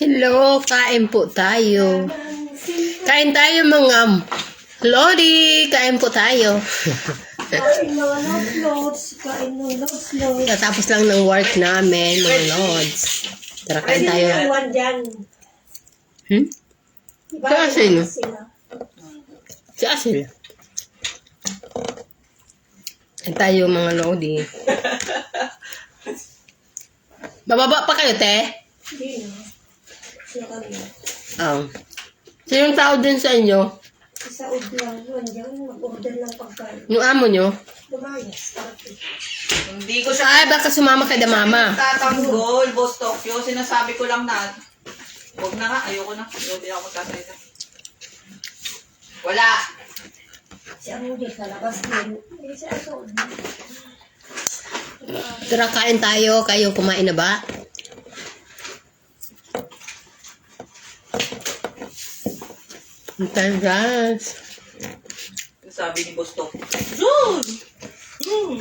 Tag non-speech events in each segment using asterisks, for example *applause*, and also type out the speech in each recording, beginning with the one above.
Hello, kain po tayo. Kain tayo mga Lodi, kain po tayo. Kain mga loads, loads. Kain mga loads, loads. Tatapos lang ng work namin, mga Lods. Tara, kain tayo. yung one dyan? Hmm? Sino? Sila. Si Asil. Kain tayo mga Lodi. *laughs* Bababa pa kayo, te? Kami. Oh. Sinong tao din sa inyo? Isa ud lang. One dyan. Mag-order lang pagkain. Yung amo nyo? Lumayas. Hindi ko siya Ay, baka sumama kay da mama. tatanggol, Boss Tokyo. Sinasabi ko lang na, huwag na nga, ayoko na. Hindi ako magsasalita. Wala. Si Amo di sa labas din. Eh, si Aso. Tara, kain tayo. Kayo, kumain na ba? Guys. Sabi ni Tokyo. Jun! Hmm.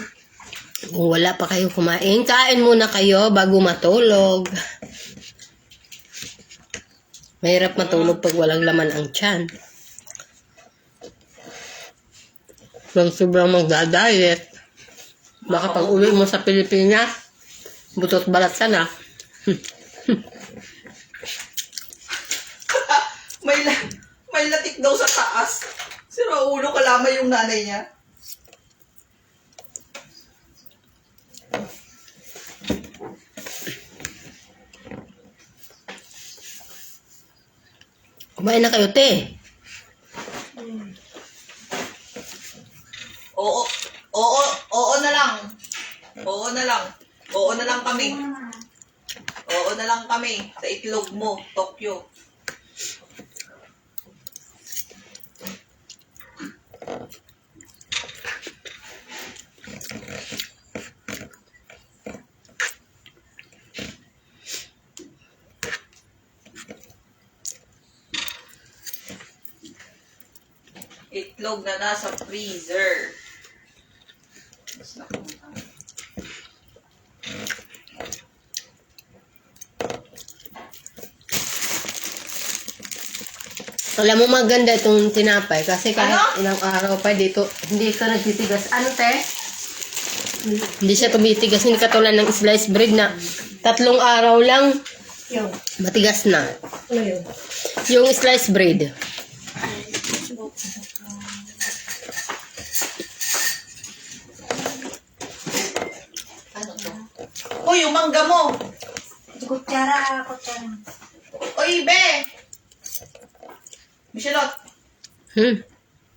Kung wala pa kayo kumain, kain muna kayo bago matulog. Mahirap matulog pag walang laman ang tiyan. Kung sobrang magda-diet, baka pag uwi mo sa Pilipinas, butot balat ka na. *laughs* *laughs* May, la- may latik daw sa taas. Sira ulo kalama yung nanay niya. Kumain na kayo, te. Oo, oo, oo na lang. Oo na lang. Oo na lang kami. Oo na lang kami. Sa itlog mo, Tokyo. Itlog na nasa freezer. Mas. Alam mo maganda itong tinapay kasi kahit Ano? ilang araw pa dito, hindi ito nagtitigas. Ano, te? Hindi siya tumitigas. Hindi katulad ng sliced bread na tatlong araw lang Yung. matigas na. Ano yun? Yung sliced bread. Uy, yung mangga mo! Kutsara, kutsara. Uy, be! Michelot, Hmm.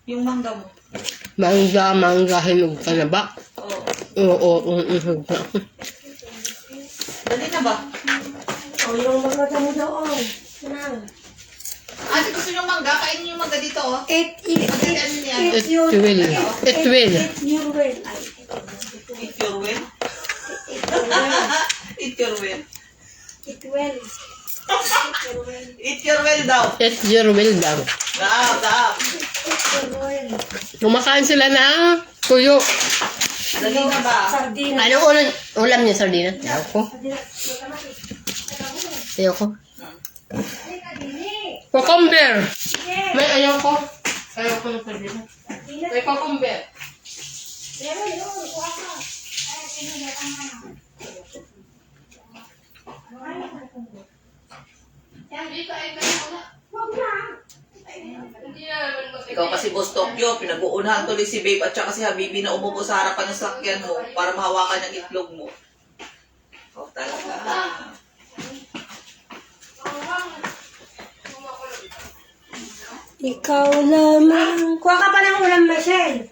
yung mangga mo. Mangga, mangga, hinog ka na ba? Oo. Oo, oo, hinog na. Dali na ba? O, yung mga damo doon. Nang. Ate, gusto nyo mangga? Kainin yung mangga dito, oh. It, it, Pagkita ano niya? It will. It will. It your will. Ay, Eat your will. it your will. Eat your will. It will. It your *laughs* will. Eat your will *laughs* daw. It's your will daw. Daw, daw. It your will. Kumakain sila ng tuyo. Dali na ba? Sardina. Anong ulam, ulam niya, sardina? Ayoko. Sardina. Ayoko. Cucumber. Sige. May ayoko. Ayoko ng sardina. May cucumber. Pero yun, kuha ka. Ay, sino na ang ano? Wag na. Ikaw kasi Boss Tokyo, pinag-uunahan tuloy si Babe at saka si Habibi na umupo sa harapan ng sakyan mo para mahawakan ng itlog mo. Oh, talaga. Ikaw lamang. Kuha ka pa ng ulam, Michelle.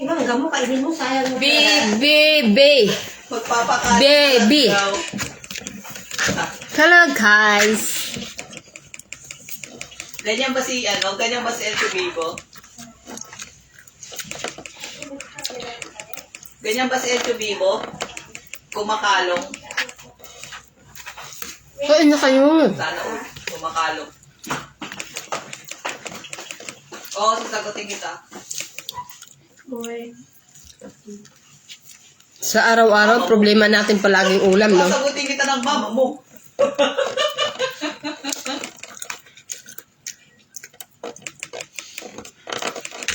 Ibang gamo, kainin mo, sayang mo. Baby. Magpapakain Baby. Hello, guys. Ganyan ba si, ano, ganyan ba si Elsie Bibo? Ganyan ba si Elsie Bibo? Kumakalong. Kain na kayo. Sana all. Kumakalong. Oo, sasagutin kita. Boy. Sa araw-araw, problema natin palaging ulam, no? Sasagutin kita ng mama mo. *laughs*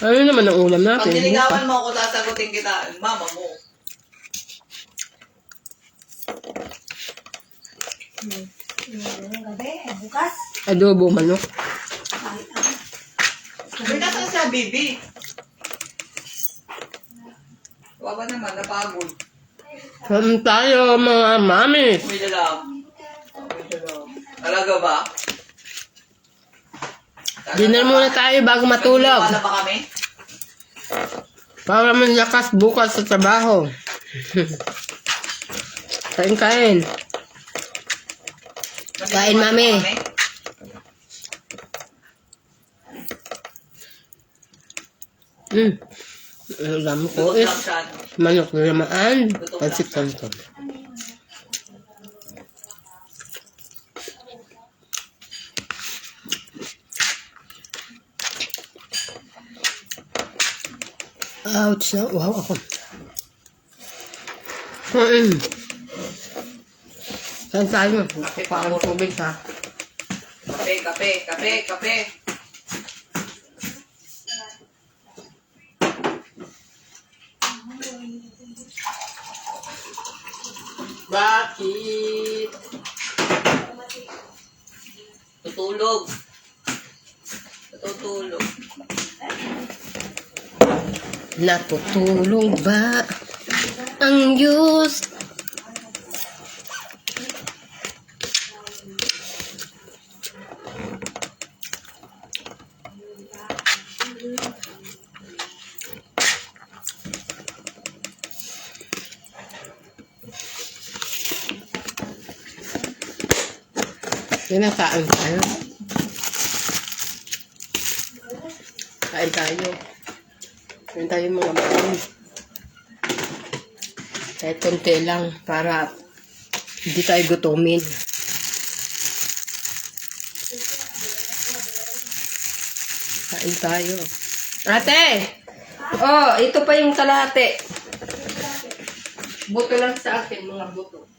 Ano naman ang ulam Pag natin? niligawan mo ako, sasagutin kita, mama mo. Ngayong gabi, bukas. Adobo manok. May nasan siya, bibi? Wawa naman, napagod. Kain tayo mga mami. May dalam. May. Talaga ba? Dinner muna tayo bago matulog. Wala ba kami? Para man lakas bukas sa trabaho. kain kain. Kain, mami. Mm. Ang ulam ko is no? manok na lamaan. Pansit canton. Ouch na. Wow ako. Mm. Saan tayo? Ha. Kape, kape, kape, kape. Natutulog ba ang Diyos? Kinakain tayo. Kain tayo. Kain tayo mga mami. Kahit konti lang para hindi tayo gutumin. Kain tayo. Ate! Oh, ito pa yung kalate. Buto lang sa akin, mga buto.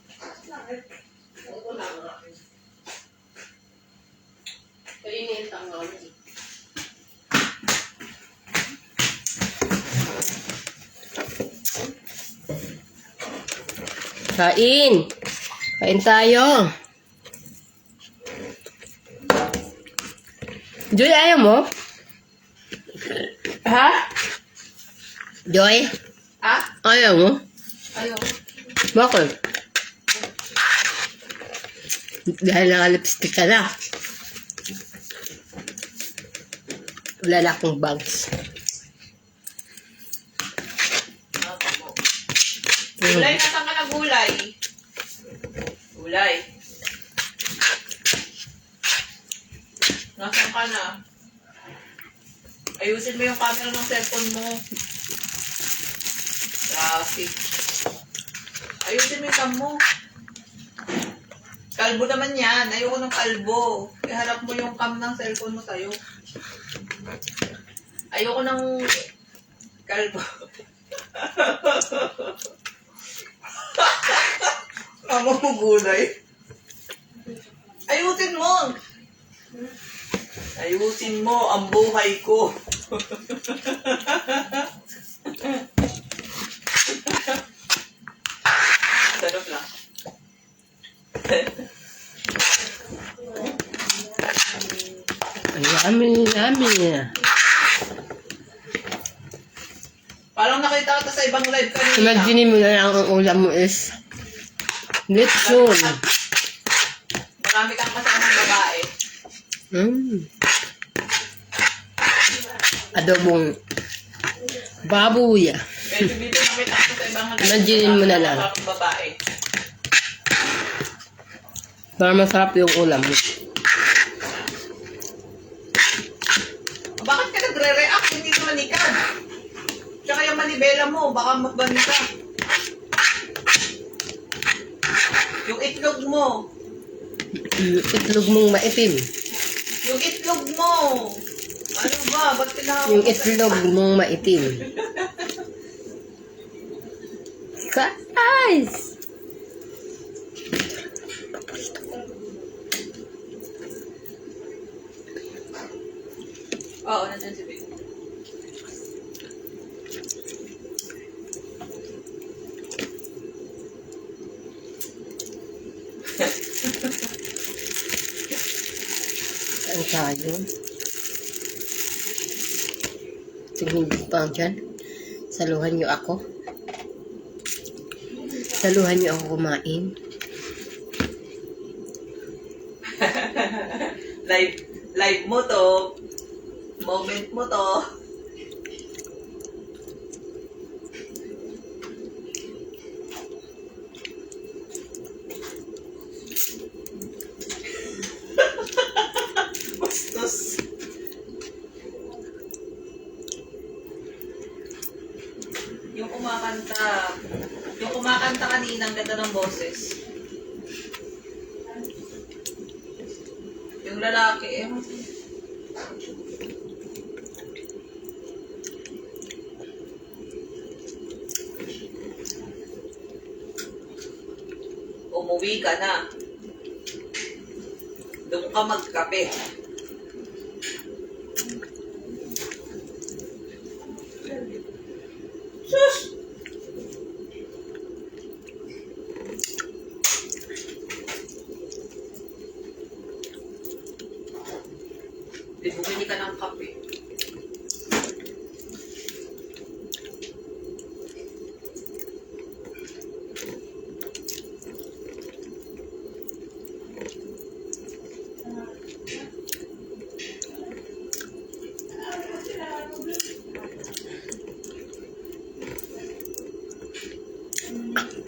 Kain. Kain tayo. Joy, ayaw mo? Ha? Joy, Ha? ayaw mo? Ayaw. Bakit? Dahil naka-lipstick ka na. Wala na akong bags. Na gulay? Gulay. Nasaan ka na? Ayusin mo yung camera ng cellphone mo. Traffic. Ayusin mo yung cam mo. Kalbo naman yan. Ayoko ng kalbo. Iharap mo yung cam ng cellphone mo sa'yo. Ayoko ng kalbo. *laughs* Tama mo gulay. Ayusin mo. Ayusin mo ang buhay ko. Sarap lang. Ang yummy, yummy. Parang nakita kita sa ibang live kanina. Imagine mo na lang ang ulam mo is lechon. Marami kang kasamang babae. Mm. Adobong baboy. Medyo dito nakita ko sa ibang live. Imagine mo na lang. Babae. Para masarap yung ulam mo. Kaya mo, baka magban ka. Yung itlog mo. Yung itlog mong maitim. Yung itlog mo. Ano ba? Ba't kailangan Yung itlog mong maitim. Guys! Oo, oh, nandiyan si tayo? Tingin pa dyan. Saluhan niyo ako. Saluhan niyo ako kumain. *laughs* live, live mo to. Moment mo to. Bastos. Yung kumakanta, yung kumakanta kanina, ang ganda ng boses. Yung lalaki, eh. Umuwi ka na. Doon ka magkape. Ka ng kape.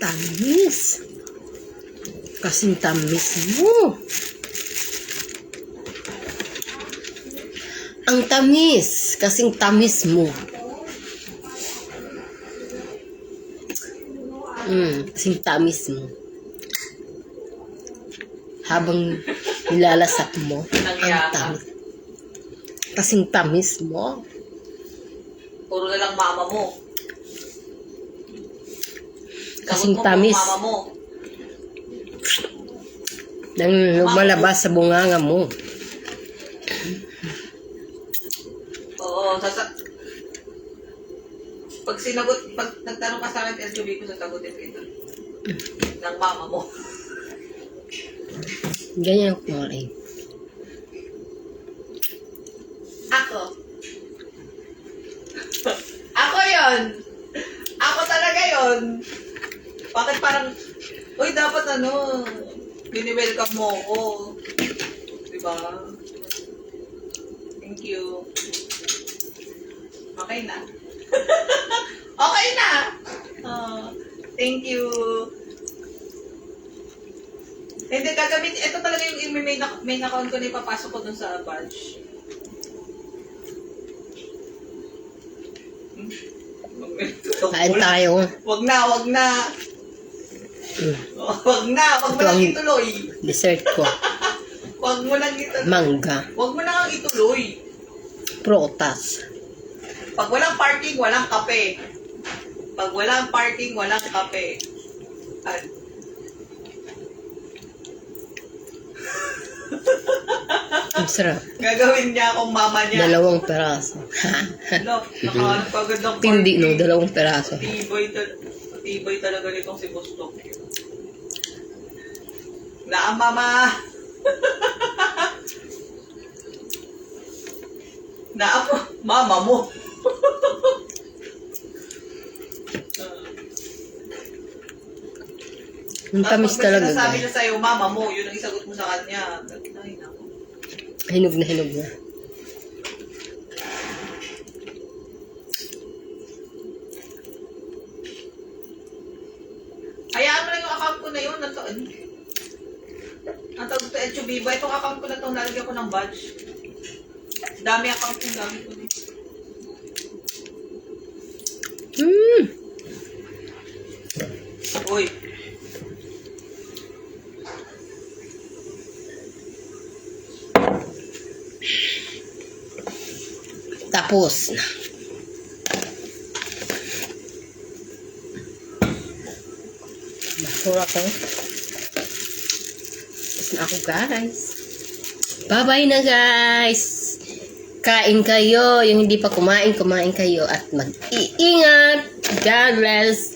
Tamis. Kasing tamis mo. Ang tamis. Kasing tamis mo. Mm, kasing tamis mo. Habang nilalasap mo, ang tamis. Kasing tamis mo. Puro na lang mama mo. Kasing mo, tamis. Mama mo. Nang lumalabas sa bunganga mo. Oo, sasa... Pag sinagot, pag nagtanong ka sa akin, LQB ko sasagutin kita. Ng mama mo. Ganyan ko rin. Ako. Ako yon. Ako talaga yon. Bakit parang, uy, dapat ano, bini-welcome mo ako. Diba? Thank you. Okay na. *laughs* okay na. Oh, thank you. Hindi, gagamit, ito talaga yung main, main account ko na ipapasok ko dun sa badge. Hmm? Kain tayo. Wag na, wag na. Mm, Wag na, wag mo lang ang- ituloy. Dessert ko. *laughs* Wag mo lang ituloy. Mangga. Wag mo na nga ituloy. Protas. Pag walang parking, walang kape. Pag walang parking, walang kape. At, Ang sarap. gagawin niya akong mama niya. Dalawang peraso. Ka agad ng Tindi, no? Dalawang peraso. Tibay, tal- tibay talaga nitong si Boss Tokyo. Na ang mama. *laughs* na ako, mama mo. Ang tamis talaga, Sabi guys. niya sa'yo, mama mo, yun ang isagot mo sa kanya. Ay, naku. Hinog na hinog na. Hayaan mo lang yung account ko na yun. Nato, ano? Ang tawag ko Echo Viva. Itong account ko na to, nalagyan ko ng badge. Dami account yung dami ko. Hmm. Uy. Tapos na. Basura ko. Tapos na ako, guys. Bye-bye na, guys. Kain kayo. Yung hindi pa kumain, kumain kayo. At mag-iingat. God bless.